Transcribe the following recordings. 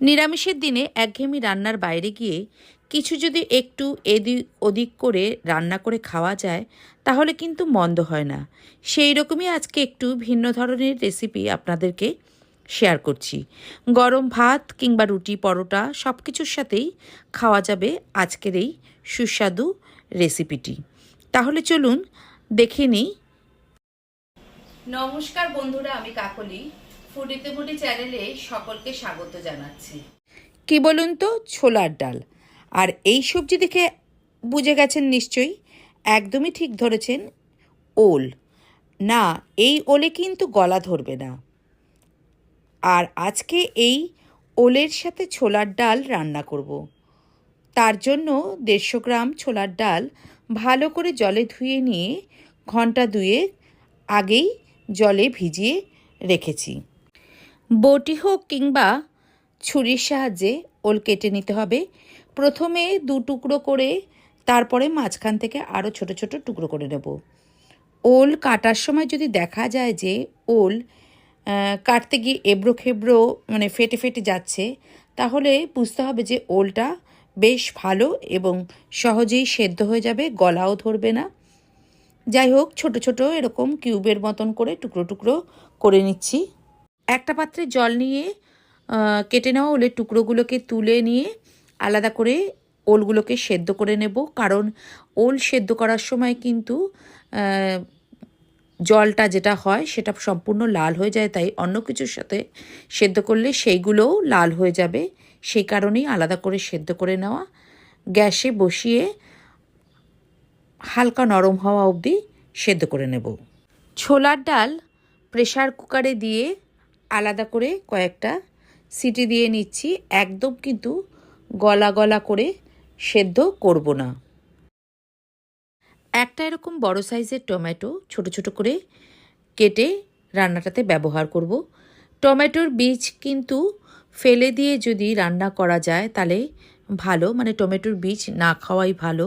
নিরামিষের দিনে একঘেয়েমি রান্নার বাইরে গিয়ে কিছু যদি একটু এদিক ওদিক করে রান্না করে খাওয়া যায়, তাহলে কিন্তু মন্দ হয় না। সেই রকমই আজকে একটু ভিন্ন ধরনের রেসিপি আপনাদেরকে শেয়ার করছি। গরম ভাত কিংবা রুটি, পরোটা সব কিছুর সাথেই খাওয়া যাবে আজকের এই সুস্বাদু রেসিপিটি তাহলে চলুন দেখে নিই। নমস্কার বন্ধুরা, আমি কাকলি। ফুডিতে ফুডি চ্যানেলে সকলকে স্বাগত জানাচ্ছি। কি বলুন তো, ছোলার ডাল। আর এই সবজি দেখে বুঝে গেছেন নিশ্চয়ই, একদমই ঠিক ধরেছেন, ওল। না, এই ওলে কিন্তু গলা ধরবে না। আর আজকে এই ওলের সাথে ছোলার ডাল রান্না করব। তার জন্য দেড়শো গ্রাম ছোলার ডাল ভালো করে জলে ধুয়ে নিয়ে ঘণ্টা দুয়ে আগেই জলে ভিজিয়ে রেখেছি। বটি হোক কিংবা ছুরির সাহায্যে ওল কেটে নিতে হবে। প্রথমে দু টুকরো করে তারপরে মাঝখান থেকে আরও ছোট ছোট টুকরো করে নেব। ওল কাটার সময় যদি দেখা যায় যে ওল কাটতে গিয়ে এবড়ো খেবড়ো মানে ফেটে ফেটে যাচ্ছে, তাহলে বুঝতে হবে যে ওলটা বেশ ভালো এবং সহজেই সেদ্ধ হয়ে যাবে, গলাও ধরবে না। যাই হোক, ছোট ছোট এরকম কিউবের মতন করে টুকরো টুকরো করে নিচ্ছি। একটা পাত্রে জল নিয়ে কেটে নেওয়া ওলের টুকরোগুলোকে তুলে নিয়ে আলাদা করে ওলগুলোকে সেদ্ধ করে নেব। কারণ ওল সেদ্ধ করার সময় কিন্তু জলটা যেটা হয় সেটা সম্পূর্ণ লাল হয়ে যায়, তাই অন্য কিছুর সাথে সেদ্ধ করলে সেইগুলোও লাল হয়ে যাবে। সেই কারণেই আলাদা করে সেদ্ধ করে নেওয়া। গ্যাসে বসিয়ে হালকা নরম হওয়া অবধি সেদ্ধ করে নেব। ছোলার ডাল প্রেসার কুকারে দিয়ে আলাদা করে কয়েকটা সিটি দিয়ে নিচ্ছি। একদম কিন্তু গলা গলা করে সেদ্ধ করব না। একটা এরকম বড় সাইজের টমেটো ছোট ছোট করে কেটে রান্নাটাতে ব্যবহার করব। টমেটোর বীজ কিন্তু ফেলে দিয়ে যদি রান্না করা যায়, তাহলে ভালো। মানে টমেটোর বীজ না খাওয়াই ভালো।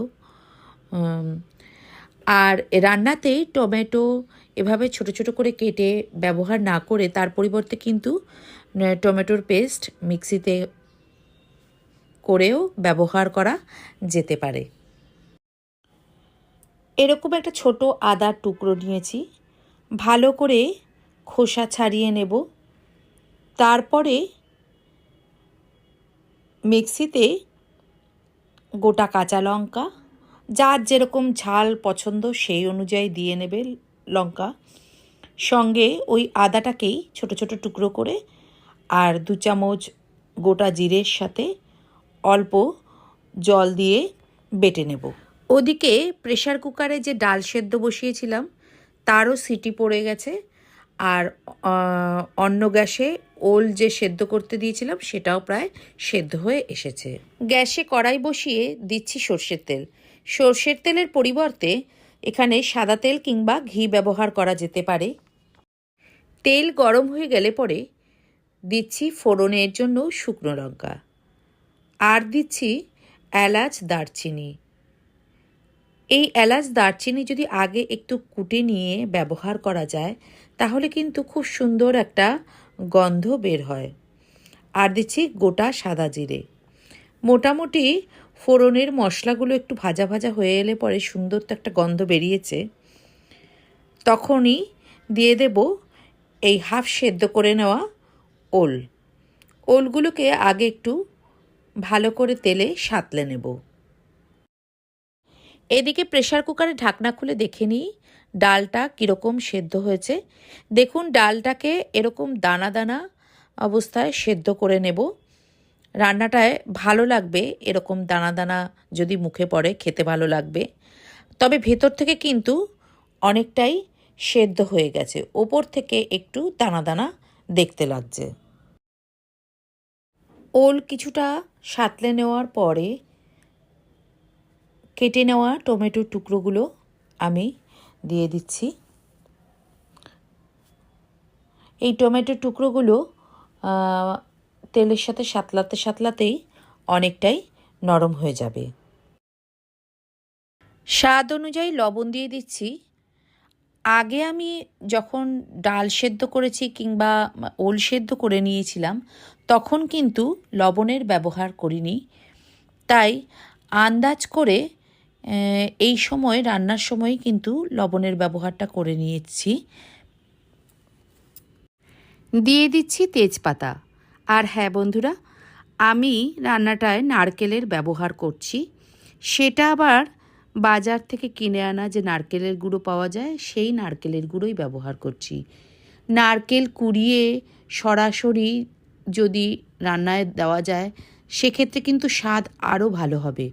আর রান্নাতে টমেটো এভাবে ছোট ছোট করে কেটে ব্যবহার না করে তার পরিবর্তে কিন্তু টমেটোর পেস্ট মিক্সিতে করেও ব্যবহার করা যেতে পারে। এরকম একটা ছোট আদার টুকরো নিয়েছি। ভালো করে খোসা ছাড়িয়ে নেব। তারপরে মিক্সিতে গোটা কাঁচা লঙ্কা, যার যেরকম ঝাল পছন্দ সেই অনুযায়ী দিয়ে নেবে। লঙ্কা, সঙ্গে ওই আদাটাকেই ছোট ছোট টুকরো করে আর দু চামচ গোটা জিরের সাথে অল্প জল দিয়ে বেটে নেব। ওদিকে প্রেসার কুকারে যে ডাল সেদ্ধ বসিয়েছিলাম, তারও সিটি পড়ে গেছে আর অন্য গ্যাসে ওল যে সেদ্ধ করতে দিয়েছিলাম, সেটাও প্রায় সেদ্ধ হয়ে এসেছে। গ্যাসে কড়াই বসিয়ে দিচ্ছি সর্ষের তেল। সর্ষের তেলের পরিবর্তে এখানে সাদা তেল কিংবা ঘি ব্যবহার করা যেতে পারে। তেল গরম হয়ে গেলে পরে দিচ্ছি ফোড়নের জন্য শুকনো লঙ্কা। আর দিচ্ছি এলাচ দারচিনি। এই এলাচ দারচিনি যদি আগে একটু কুটে নিয়ে ব্যবহার করা যায়, তাহলে কিন্তু খুব সুন্দর একটা গন্ধ বের হয়। আর দিচ্ছি গোটা সাদা জিরে। মোটামুটি ফোড়নের মশলাগুলো একটু ভাজা ভাজা হয়ে এলে পরে সুন্দর তো একটা গন্ধ বেরিয়েছে। তখনই দিয়ে দেব এই হাফ সেদ্ধ করে নেওয়া ওল। ওলগুলোকে আগে একটু ভালো করে তেলে সাঁতলে নেব। এদিকে প্রেসার কুকারে ঢাকনা খুলে দেখে নিই ডালটা কীরকম সেদ্ধ হয়েছে। দেখুন, ডালটাকে এরকম দানা দানা অবস্থায় সেদ্ধ করে নেব। রান্নাটায় ভালো লাগবে, এরকম দানা দানা যদি মুখে পড়ে, খেতে ভালো লাগবে। তবে ভেতর থেকে কিন্তু অনেকটাই সেদ্ধ হয়ে গেছে। ওপর থেকে একটু দানা দানা দেখতে লাগছে। ওল কিছুটা সাঁতলে নেওয়ার পরে কেটে নেওয়া টমেটোর টুকরোগুলো আমি দিয়ে দিচ্ছি। এই টমেটোর টুকরোগুলো তেলের সাথে সাতলাতে সাতলাতেই অনেকটাই নরম হয়ে যাবে। স্বাদ অনুযায়ী লবণ দিয়ে দিচ্ছি। আগে আমি যখন ডাল সেদ্ধ করেছি কিংবা ওল সেদ্ধ করে নিয়েছিলাম, তখন কিন্তু লবণের ব্যবহার করিনি। তাই আন্দাজ করে এই সময়, রান্নার সময় কিন্তু লবণের ব্যবহারটা করে নিয়েছি। দিয়ে দিচ্ছি তেজপাতা। আর হ্যাঁ বন্ধুরা, আমি রান্নাটায় নারকেলের ব্যবহার করছি। সেটা আবার বাজার থেকে কিনে আনা যে নারকেলের গুঁড়ো পাওয়া যায়, সেই নারকেলের গুঁড়োই ব্যবহার করছি। নারকেল কুড়িয়ে সরাসরি যদি রান্নায় দেওয়া যায়, সেক্ষেত্রে কিন্তু স্বাদ আরও ভালো হবে।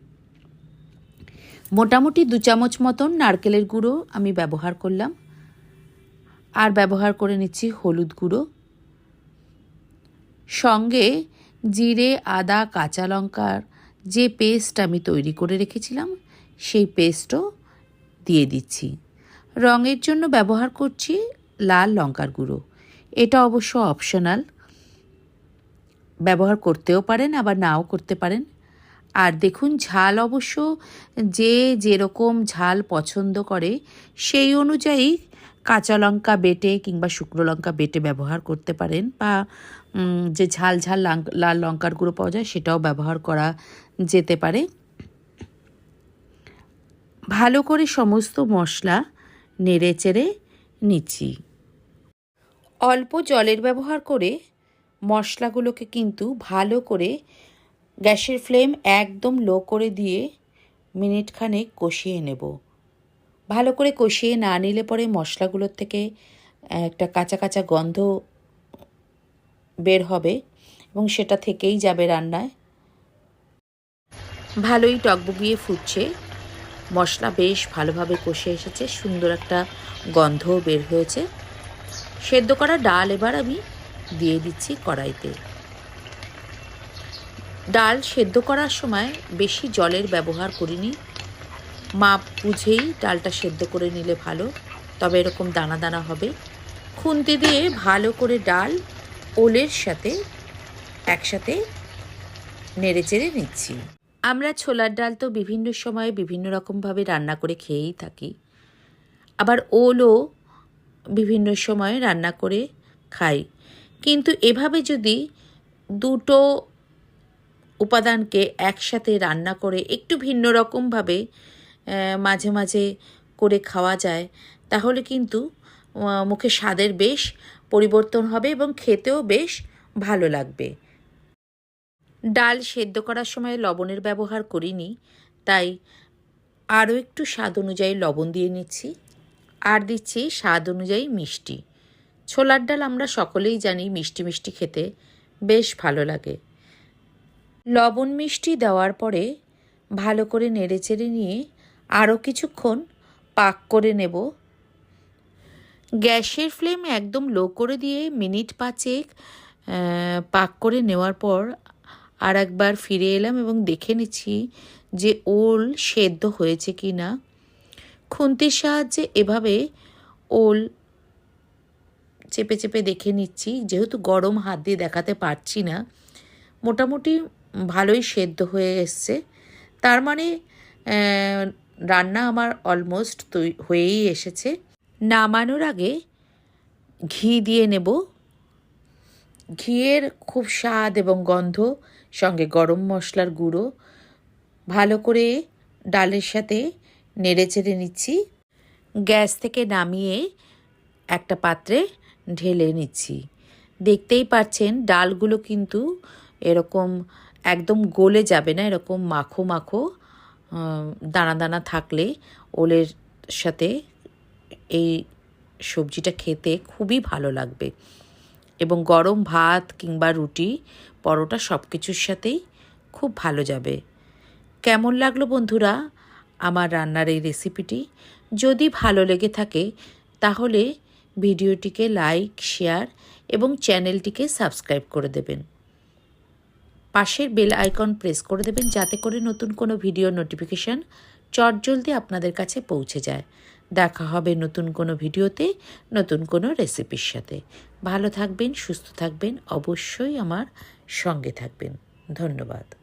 মোটামুটি দু চামচ মতন নারকেলের গুঁড়ো আমি ব্যবহার করলাম। আর ব্যবহার করে নিচ্ছি হলুদ গুঁড়ো। সঙ্গে জিরে, আদা, কাঁচা লঙ্কার যে পেস্ট আমি তৈরি করে রেখেছিলাম, সেই পেস্টও দিয়ে দিচ্ছি। রঙের জন্য ব্যবহার করছি লাল লঙ্কার গুঁড়ো। এটা অবশ্য অপশনাল ব্যবহার করতেও পারেন, আবার নাও করতে পারেন। আর দেখুন, ঝাল অবশ্য যে যেরকম ঝাল পছন্দ করে, সেই অনুযায়ী কাঁচা লঙ্কা বেটে কিংবা শুকনো লঙ্কা বেটে ব্যবহার করতে পারেন বা যে ঝাল ঝাল লাল লঙ্কার গুঁড়ো পাওয়া যায় সেটাও ব্যবহার করা যেতে পারে। ভালো করে সমস্ত মশলা নেড়ে চেড়ে নিচ্ছি। অল্প জলের ব্যবহার করে মশলাগুলোকে কিন্তু ভালো করে গ্যাসের ফ্লেম একদম লো করে দিয়ে মিনিট খানেক কষিয়ে নেব। ভালো করে কষিয়ে না নিলে পরে মশলাগুলোর থেকে একটা কাঁচা কাঁচা গন্ধ বের হবে এবং সেটা থেকেই যাবে রান্নায়। ভালোই টকবগিয়ে ফুটছে। মশলা বেশ ভালোভাবে কষে এসেছে, সুন্দর একটা গন্ধও বের হয়েছে। সেদ্ধ করা ডাল এবার আমি দিয়ে দিচ্ছি কড়াইতে। ডাল সেদ্ধ করার সময় বেশি জলের ব্যবহার করিনি মাপ বুঝেই ডালটা সেদ্ধ করে নিলে ভালো, তবে এরকম দানা দানা হবে। খুন্তি দিয়ে ভালো করে ডাল ওলের সাথে একসাথে নেড়ে চেড়ে নিচ্ছি। আমরা ছোলার ডাল তো বিভিন্ন সময়ে বিভিন্ন রকমভাবে রান্না করে খেয়েই থাকি। আবার ওলও বিভিন্ন সময়ে রান্না করে খাই। কিন্তু এভাবে যদি দুটো উপাদানকে একসাথে রান্না করে একটু ভিন্ন রকমভাবে মাঝে মাঝে করে খাওয়া যায়, তাহলে কিন্তু মুখে স্বাদের বেশ পরিবর্তন হবে এবং খেতেও বেশ ভালো লাগবে। ডাল সেদ্ধ করার সময় লবণের ব্যবহার করিনি, তাই আরও একটু স্বাদ অনুযায়ী লবণ দিয়ে নিচ্ছি। আর দিচ্ছি স্বাদ অনুযায়ী মিষ্টি। ছোলার ডাল আমরা সকলেই জানি মিষ্টি মিষ্টি খেতে বেশ ভালো লাগে। লবণ মিষ্টি দেওয়ার পরে ভালো করে নেড়েচেড়ে নিয়ে আরও কিছুক্ষণ পাক করে নেব। গ্যাসের ফ্লেম একদম লো করে দিয়ে মিনিট পাঁচেক পাক করে নেওয়ার পর আর একবার ফিরে এলাম এবং দেখে নিচ্ছি যে ওল সেদ্ধ হয়েছে কি না। খুন্তির সাহায্যে এভাবে ওল চেপে চেপে দেখে নিচ্ছি, যেহেতু গরম হাত দিয়ে দেখাতে পারছি না। মোটামুটি ভালোই সেদ্ধ হয়ে এসছে। তার মানে রান্না আমার অলমোস্ট হয়েই এসেছে। নামানোর আগে ঘি দিয়ে নেব। ঘিয়ের খুব স্বাদ এবং গন্ধ, সঙ্গে গরম মশলার গুঁড়ো। ভালো করে ডালের সাথে নেড়ে চেড়ে নিচ্ছি। গ্যাস থেকে নামিয়ে একটা পাত্রে ঢেলে নিচ্ছি। দেখতেই পাচ্ছেন, ডালগুলো কিন্তু এরকম একদম গলে যাবে না, এরকম মাখো মাখো। দানা দানা থাকলে ওলের সাথে এই সবজিটা খেতে খুবই ভালো লাগবে। এবং গরম ভাত কিংবা রুটি, পরোটা সব কিছুর সাথেই খুব ভালো যাবে। কেমন লাগল বন্ধুরা আমার রান্নার এই রেসিপিটি? যদি ভালো লেগে থাকে, তাহলে ভিডিওটিকে লাইক, শেয়ার এবং চ্যানেলটিকে সাবস্ক্রাইব করে দেবেন। পাশের বেল আইকন প্রেস করে দেবেন যাতে করে নতুন কোনো ভিডিও নোটিফিকেশান চটজলদি আপনাদের কাছে পৌঁছে যায়। দেখা হবে নতুন কোনো ভিডিওতে, নতুন কোনো রেসিপির সাথে। ভালো থাকবেন, সুস্থ থাকবেন, অবশ্যই আমার সঙ্গে থাকবেন। ধন্যবাদ।